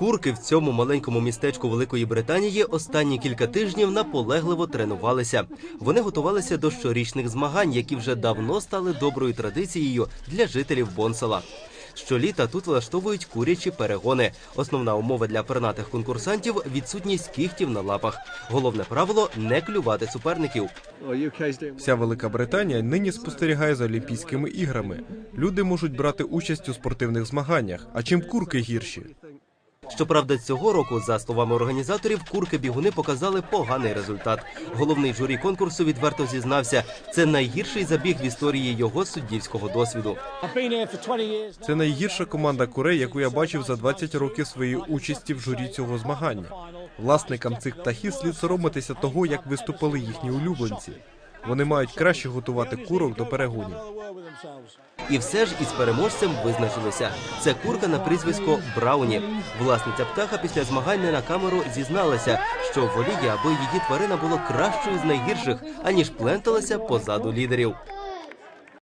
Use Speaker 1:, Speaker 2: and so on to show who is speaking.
Speaker 1: Курки в цьому маленькому містечку Великої Британії останні кілька тижнів наполегливо тренувалися. Вони готувалися до щорічних змагань, які вже давно стали доброю традицією для жителів Бонсела. Щоліта тут влаштовують курячі перегони. Основна умова для пернатих конкурсантів відсутність кігтів на лапах. Головне правило не клювати суперників.
Speaker 2: Вся Велика Британія нині спостерігає за Олімпійськими іграми. Люди можуть брати участь у спортивних змаганнях. А чим курки гірші?
Speaker 1: Щоправда, цього року, за словами організаторів, курки-бігуни показали поганий результат. Головний журі конкурсу відверто зізнався, це найгірший забіг в історії його суддівського досвіду.
Speaker 3: I've been here for 20 years.
Speaker 2: Це найгірша команда курей, яку я бачив за 20 років своєї участі в журі цього змагання. Власникам цих птахів слід соромитися того, як виступили їхні улюбленці. Вони мають краще готувати курок до перегонів.
Speaker 1: І все ж із переможцем визначилися. Це курка на прізвисько Брауні. Власниця птаха після змагання на камеру зізналася, що воліє, аби її тварина була кращою з найгірших, аніж пленталася позаду лідерів.